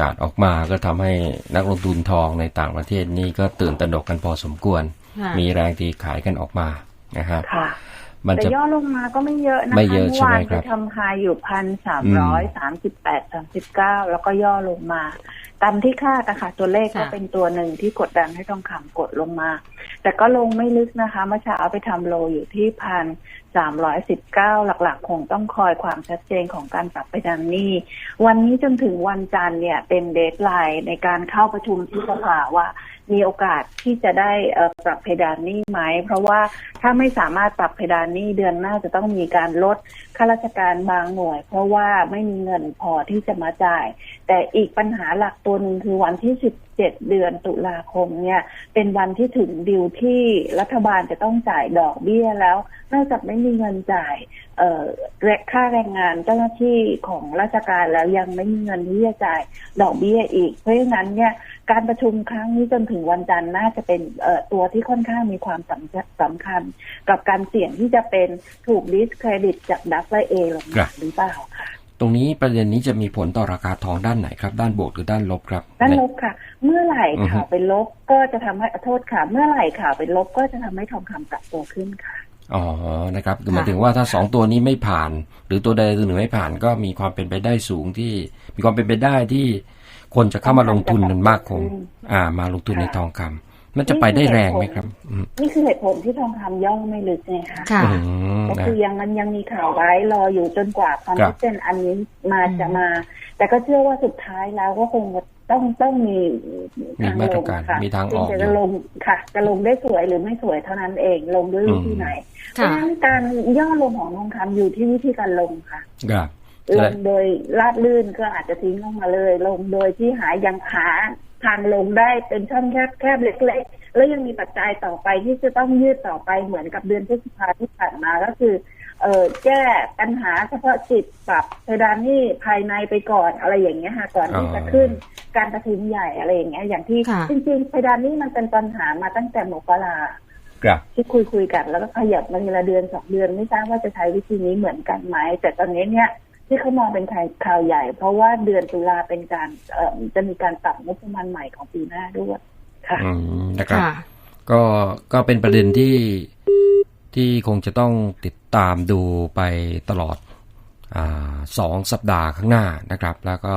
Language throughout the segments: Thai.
กาศออกมาก็ทำให้นักลงทุนทองในต่างประเทศนี่ก็ตื่นตระหนกกันพอสมควรค่ะมีแรงตีขายกันออกมานะครับค่ะมันแต่จะย่อลงมาก็ไม่เยอะนะคะไม่เยอะใช่ไหมวานครัไปบทำไฮอยู่พันสามร้อยสามสิบแปดสามสิบเก้าแล้วก็ย่อลงมา ตามที่คาดนะคะตัวเลขก็ค่ะเป็นตัวหนึ่งที่กดดันให้ทองคำกดลงมา แต่ก็ลงไม่ลึกนะคะเมื่อเช้าไปทำโลอยู่ที่พันสามร้อยสิบเก้าหลักๆ คงต้องคอยความชัดเจนของการปรับไปดังนี้ วันนี้จนถึงวันจันทร์เนี่ยเป็นเดทไลน์ในการเข้าประชุมที่สภาว่า มีโอกาสที่จะได้ปรับเพดานหนี้ไหม เพราะว่าถ้าไม่สามารถปรับเพดานหนี้เดือนหน้าจะต้องมีการลดข้าราชการบางหน่วย เพราะว่าไม่มีเงินพอที่จะมาจ่าย แต่อีกปัญหาหลักตัวหนึงคือวันที่ 17 เดือนตุลาคมเนี่ยเป็นวันที่ถึงดิวที่รัฐบาลจะต้องจ่ายดอกเบี้ยแล้วนอกจากไม่มีเงินจ่าย แรงค่าแรงงานเจ้าหน้าที่ของราชการแล้วยังไม่มีเงินที่จะจ่ายดอกเบี้ยอีก เพราะฉะนั้นเนี่ยการประชุมครั้งนี้จนถึงวันจันทร์น่าจะเป็นเอ่อตัวที่ค่อนข้างมีความสำคัญสำคัญ กับการเสี่ยงที่จะเป็นถูกดิสเครดิตจากดัฟเฟอร์เอลงครัมาบหรือเปล่าค่ะตรงนี้ประเด็นนี้จะมีผลต่อราคาทองด้านไหนครับ ด้านบวกหรือด้านลบครับ ด้านในลบค่ะ เมื่อไหร่อือฮึข่าวเป็นลบก็จะทำให้โทษค่ะ เมื่อไหร่ข่าวเป็นลบก็จะทำให้ทองคำปรับตัวขึ้นค่ะ อ๋อ นะครับคือหค่ะมายถึงว่าถ้าสองตัวนี้ไม่ผ่าน หรือตัวใดตัวหนึ่งไม่ผ่านก็มีความเป็นไปได้สูงที่ มีความเป็นไปได้ที่คนจะเข้ามาลงทุนมันมากคง อ่า มาลงทุนในทองคำมันจะไปได้แรงไหมครับอืมนี่คือเหตุผลที่ทองคำย่อไม่ลึกไงคะค่ะอืมก็นะคือยังมันยังมีข่าวร้ายรออยู่จนกว่าความครับชัดเจนอันนี้มาอืมจะมา แต่ก็เชื่อว่าสุดท้ายแล้วก็คง ต้องต้องมีมีมาตรการค่ะมีทางออกที่จะลงค่ะ จะลงได้สวยหรือไม่สวยเท่านั้นเองลงด้วยวิธีไหนเพราะค่ะฉะนั้นการย่อลงของทองคำอยู่ที่วิธีการลงค่ะครับลใช่งโดยลาดลื่นก็อาจจะทิ้งลงมาเลย ลงโดยที่หายังหาทางลงได้เป็นช่องแคบแคบๆเล็ก ๆ แล้วยังมีปัจจัยต่อไปที่จะต้องยืดต่อไปเหมือนกับเดือนพฤษภาที่ผ่านมาก็คือ เอ่อแก้ปัญหาเฉพาะจิตปรับเพดานหนี้ภายในไปก่อนอะไรอย่างเงี้ยค่ะก่อนที่จะขึ้นการประชุมใหญ่อะไรอย่างเงี้ยอย่างที่ค่ะจริงๆเพดานหนี้มันเป็นปัญหามาตั้งแต่มกราครับที่คุยคุยๆกันแล้วก็ขยับมาทีละเดือนสองเดือนไม่ทราบว่าจะใช้วิธีนี้เหมือนกันไหมแต่ตอนนี้เนี่ยที่เขามองเป็นข่าวใหญ่ เพราะว่าเดือนตุลาเป็นการเอ่อจะมีการปรับงบประมาณใหม่ของปีหน้าด้วยค่ะอืมนะครับค่ะก็ก็เป็นประเด็นที่ ที่คงจะต้องติดตามดูไปตลอดอาสองสัปดาห์ข้างหน้านะครับ แล้วก็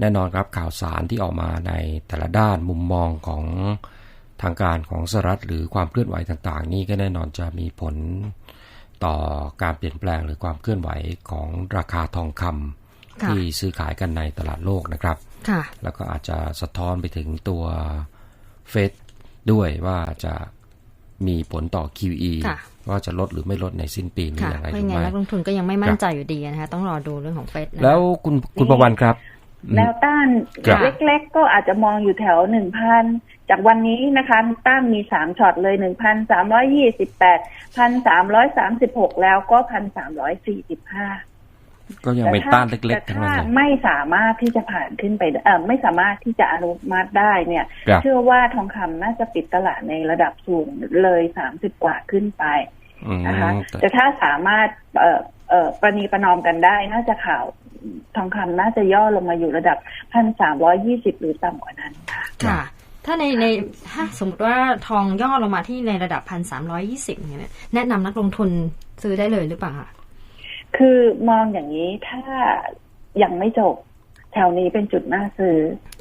แน่นอนครับข่าวสารที่ออกมาในแต่ละด้านมุมมองของทางการของสหรัฐหรือความเคลื่อนไหวต่างๆ นี่ก็แน่นอนจะมีผลต่อการเปลี่ยนแปลงหรือความเคลื่อนไหวของราคาทองคำค่ะที่ซื้อขายกันในตลาดโลกนะครับค่ะแล้วก็อาจจะสะท้อนไปถึงตัวเฟดด้วยว่าจะ มีผลต่อ QE ค่ะว่าจะลดหรือไม่ลดในสิ้นปีนี้ค่ะอย่างไรเพถูราะกไงไหมนักลงทุนก็ยังไม่มั่นใจอยู่ดีนะคะต้องรอดูเรื่องของเฟดนะคะแล้วคุณคุณประวันครับอืมแนวต้านครับเล็กๆ ก็อาจจะมองอยู่แถวหนึ่งพันจากวันนี้นะคะต้านมีสามช็อตเลยหนึ่งพันสามร้อยยี่สิบแปดพันสามร้อยสามสิบหกแล้วก็พันสามร้อยสี่สิบห้า ก็ยังเป็นต้านเล็กๆทั้งนั้นแต่เลยถ้าไม่สามารถที่จะผ่านขึ้นไปเออไม่สามารถที่จะอนุมัติได้เนี่ยครับเชื่อว่าทองคำน่าจะปิดตลาดในระดับสูงเลยสามสิบกว่าขึ้นไปอืมนะคะแต่แต่ถ้าสามารถเอ่อเอ่อประนีประนอมกันได้น่าจะข่าวทองคำน่าจะย่อลงมาอยู่ระดับพันสามร้อยี่สิบหรือต่ำกว่านั้นค่ะค่ะถ้าในในถ้าสมมติว่าทองย่อลงมาที่ในระดับพันสามร้อยี่สิบเนี่ยแนะนำนักลงทุนซื้อได้เลยหรือเปล่าคะ คือมองอย่างนี้ถ้ายังไม่จบแถวนี้เป็นจุดน่าซื้อ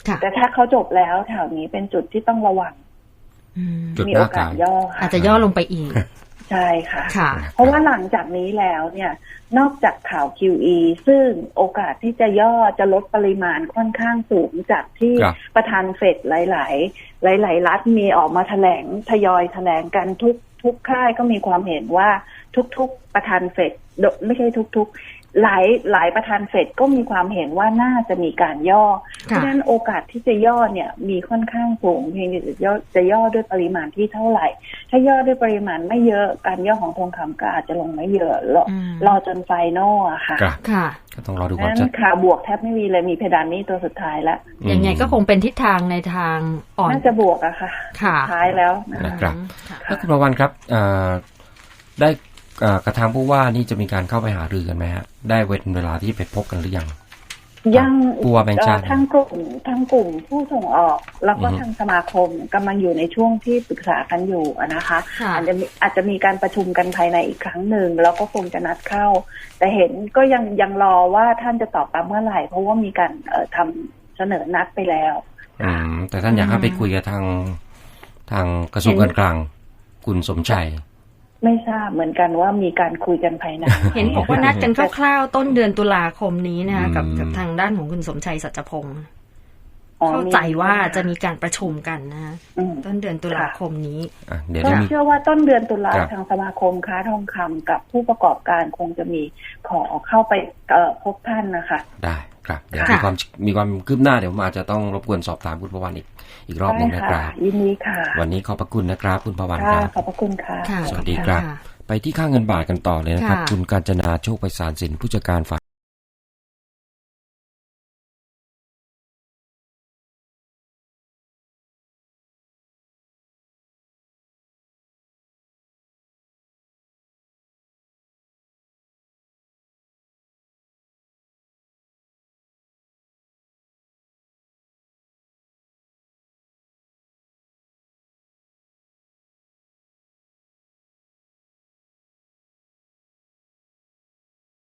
ค่ะแต่ถ้าเขาจบแล้วแถวนี้เป็นจุดที่ต้องระวังอืมจุดมีหโอน้ากากาสรย่ออาค่ะจจะย่อลงไปอีก ใช่ค่ะค่ะเพราะว่าหลังจากนี้แล้วเนี่ย นอกจากข่าว QE ซึ่งโอกาสที่จะย่อจะลดปริมาณค่อนข้างสูงจากที่ครับประธานเฟดหลาย ๆ หลาย ๆ รัฐมีออกมาแถลงทยอยแถลงกันทุกทุกค่ายก็มีความเห็นว่า ทุก ๆ ประธานเฟดโดไม่ใช่ทุก ๆ หลายหลายประธานเฟดก็มีความเห็นว่าน่าจะมีการย่อ เพราะฉะนั้นโอกาสที่จะย่อเนี่ย มีค่อนข้างสูงเพียงแต่จะย่อจะย่อด้วยปริมาณที่เท่าไหร่ ถ้าย่อด้วยปริมาณไม่เยอะการย่อของทองคำก็อาจจะลงไม่เยอะรออืมรอจนไฟนอลอะค่ะครับค่ะก็ต้องรอดูเพควาราะมฉะชันั้ดนขาบวกแทบไม่มีเลยมีเพดานนี้ตัวสุดท้ายแล้วยังไงก็คงเป็นทิศทางในทางอ่อนน่าจะบวกอะค่ะค่ะท้ายแล้วนะนะคะครับค่ะแล้วคุณประวันครับอ่าได้อ่า กระทางผู้ว่านี่จะมีการเข้าไปหารือกันไหมฮะ ได้เวลาที่ไปพบกันหรือยัง ยังผู้ว่าแบงค์ชาติเอ่อทั้งกลุ่มทั้งกลุ่มผู้ส่งออก แล้วก็อือฮึทางสมาคมกำลังอยู่ในช่วงที่ปรึกษากันอยู่อะนะคะค่ะอาจจะมีอาจจะมีการประชุมกันภายในอีกครั้งหนึ่งแล้วก็คงจะนัดเข้า แต่เห็นก็ยังยังรอว่าท่านจะตอบมาเมื่อไหร่ เพราะว่ามีการเอ่อทำเสนอนัดไปแล้ว อืมแต่ท่านอยากให้ไปคุยกับทางทางกระทรวงการกลางคุณสมชัย ไม่ทราบเหมือนกันว่ามีการคุยกันภายในเห็นบอกว่านัดกันคร่าวๆต้นเดือนตุลาคมนี้นะคะกับอืมกับทางด้านของคุณสมชัยสัจพงศ์อ๋อ เข้าใจว่าจะมีการประชุมกันนะคะอืมต้นเดือนตุลาคมนี้อะเดี๋ยวก็จะมีเชื่อว่าต้นเดือนตุลาครับทางสมาคมค้าทองคำกับผู้ประกอบการคงจะมีขอเข้าไปเอ่อพบท่านนะคะ ได้ครับเดี๋ยวค่ะมีความมีความคืบหน้าเดี๋ยวผมอาจจะต้องรบกวนสอบถามคุณประวันอีกอีกรอบหนึ่งนะคได้รับยินดีค่ะ วันนี้ขอบพระคุณนะครับ คุณประวันคค่ะรับขอบพระคุณค่ะค่ะสวัสดีครับค่ะไปที่ค่าเงินบาทกันต่อเลยนะครับค่ะคุณการจนาโชคไพศาลสินผู้จัดการฝ่าย